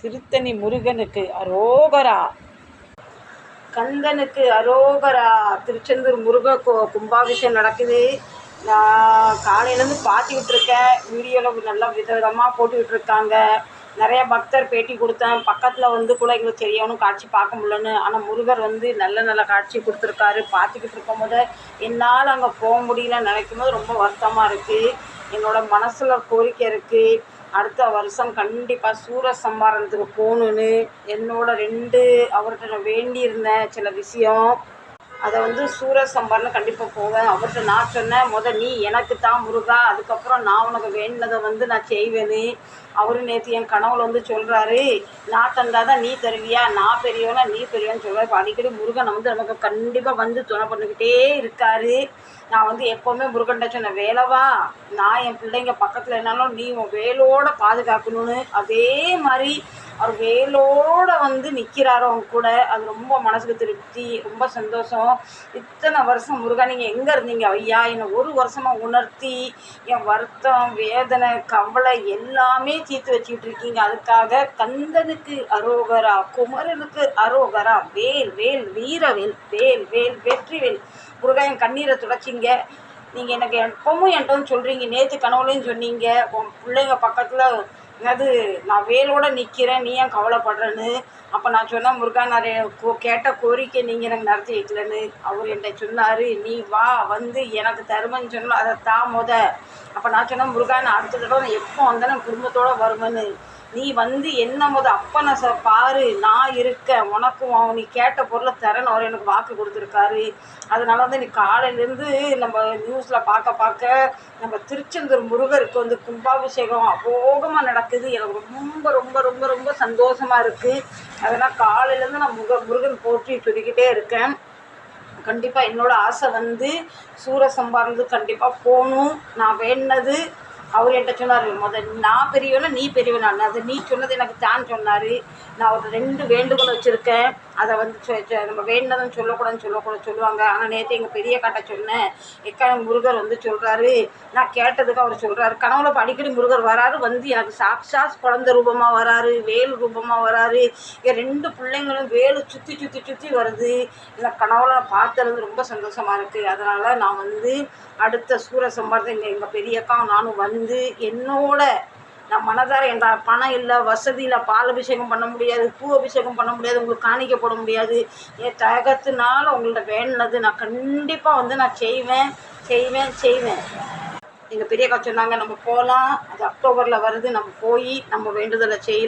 திருத்தணி முருகனுக்கு அரோகரா. கந்தனுக்கு அரோகரா. திருச்செந்தூர் முருக கோ கும்பாபிஷேகம் நடக்குது. நான் காலையிலேருந்து பார்த்துக்கிட்டு இருக்கேன் வீடியோவில் நல்லா விதவிதமாக போட்டுக்கிட்டு இருக்காங்க நிறைய பக்தர் பேட்டி கொடுத்தேன். பக்கத்தில் வந்து கூட எங்களுக்கு தெரியணும் காட்சி பார்க்க முடியலன்னு. ஆனால் முருகர் வந்து நல்ல நல்ல காட்சி கொடுத்துருக்காரு. பார்த்துக்கிட்டு இருக்கும் போது என்னால் அங்கே போக முடியலன்னு நினைக்கும் போது ரொம்ப வருத்தமாக இருக்குது என்னோடய மனசில் கோரிக்கை இருக்குது அடுத்த வருஷம் கண்டிப்பாக சூரசம்ஹாரத்துக்கு போகணுன்னு என்னோட ரெண்டு அவர்கிட்ட நான் வேண்டியிருந்தேன் சில விஷயம். அதை வந்து சூரசம்ஹாரம் கண்டிப்பாக போவேன். அவர்கிட்ட நான் சொன்னேன் முத நீ எனக்கு தான் முருகா. அதுக்கப்புறம் நான் உனக்கு வேண்டினதை வந்து நான் செய்வேன்னு அவரு நேற்று என் கனவுல வந்து சொல்கிறாரு நான் தந்தாதான் நீ தருவியா? நான் பெரியவனா நீ பெரியவன்னு சொல்கிறார் இப்போ அடிக்கடி முருகனை வந்து நமக்கு கண்டிப்பாக வந்து துணை பண்ணிக்கிட்டே இருக்காரு. நான் வந்து எப்போவுமே முருகன்ட்ட சொன்னேன் வேலைவா நான் என் பிள்ளைங்க பக்கத்தில் இருந்தாலும் நீ உன் வேலோட பாதுகாக்கணும்னு. அதே மாதிரி அவர் வேலோட வந்து நிற்கிறாரு அவங்க கூட. அது ரொம்ப மனசுக்கு திருப்தி ரொம்ப சந்தோஷம். இத்தனை வருஷம் முருகா நீங்கள் எங்கே இருந்தீங்க? ஐயா என்னை ஒரு வருஷமாக உணர்த்தி என் வருத்தம் வேதனை கவலை எல்லாமே தீர்த்து வச்சுக்கிட்டு இருக்கீங்க. அதுக்காக கந்தனுக்கு அரோகரா குமரனுக்கு அரோகரா வேல் வேல் வீரவேல் வேல் வேல் வெற்றிவேல். முருகா என் கண்ணீரை துடைச்சிங்க. நீங்கள் எனக்கு எப்பவும் என்கிட்ட சொல்கிறீங்க நேற்று கனவுலையும் சொன்னீங்க. உன் பிள்ளைங்க பக்கத்தில் என்னது நான் வேலோட நிற்கிறேன் நீ ஏன் கவலைப்படுறேன்னு? அப்போ நான் சொன்னேன் முருகா நான் கோ- கேட்ட கோரிக்கை நீங்கள் எனக்கு நடத்தி வைக்கலன்னு அவர் என்கிட்ட சொன்னார். நீ வா வந்து எனக்கு தருமன்னு சொன்னால் அதை தா முத. அப்போ நான் சொன்னேன் முருகா நான் அடுத்த தடவை நான் எப்போ வந்தாலும் குடும்பத்தோடு வருவேன்னு. நீ வந்து என்ன முத அப்பனை ச பாரு நான் இருக்கேன் உனக்கும் அவன் நீ கேட்ட பொருளை தரேன்னு அவர் எனக்கு வாக்கு கொடுத்துருக்காரு. அதனால வந்து நீ காலையிலேருந்து நம்ம நியூஸில் பார்க்க பார்க்க நம்ம திருச்செந்தூர் முருகருக்கு வந்து கும்பாபிஷேகம் அபோகமாக நடக்குது. எனக்கு ரொம்ப ரொம்ப ரொம்ப ரொம்ப சந்தோஷமாக இருக்குது அதனால் காலையிலேருந்து நான் முக முருகன் போற்றி சொல்லிக்கிட்டே இருக்கேன். கண்டிப்பாக என்னோடய ஆசை வந்து சூரசம்பாரந்து கண்டிப்பாக போகணும். நான் வேண்டது அவர் என்கிட்ட சொன்னார் முத நான் பெரியவனா நீ பெரியவனா? அது நீ சொன்னது எனக்கு தான் சொன்னார். நான் ஒரு ரெண்டு வேண்டுகோள் வச்சுருக்கேன். அதை வந்து நம்ம வேண்டினதும் சொல்லக்கூடாதுன்னு சொல்லக்கூடாது சொல்லுவாங்க. ஆனால் நேற்று எங்கள் பெரிய காட்ட சொன்னேன். எக்கா முருகர் வந்து சொல்கிறாரு நான் கேட்டதுக்கு அவர் சொல்கிறாரு கனவுல அடிக்கடி முருகர் வராரு. வந்து எனக்கு சாக்ஷாத் குழந்தை ரூபமாக வராரு. வேல் ரூபமாக வராரு. என் ரெண்டு பிள்ளைங்களும் வேலு சுற்றி சுற்றி சுற்றி வருது. இந்த கனவுல பார்த்துறது ரொம்ப சந்தோஷமாக இருக்குது அதனால் நான் வந்து அடுத்த சூரசம்பாரத்தை எங்கள் எங்கள் பெரியக்கா நானும் வந்து என்னோட நான் மனதார என்றால் பணம் இல்லை வசதி இல்லை பால் அபிஷேகம் பண்ண முடியாது பூ அபிஷேகம் பண்ண முடியாது உங்களுக்கு காணிக்க போட முடியாது. என் தகத்தினால உங்கள்ட்ட வேண்டினது நான் கண்டிப்பாக வந்து நான் செய்வேன் செய்வேன் செய்வேன். எங்கள் பெரியக்கா சொன்னாங்க நம்ம போகலாம் அது அக்டோபரில் வருது நம்ம போய் நம்ம வேண்டுதலை செய்யலாம்.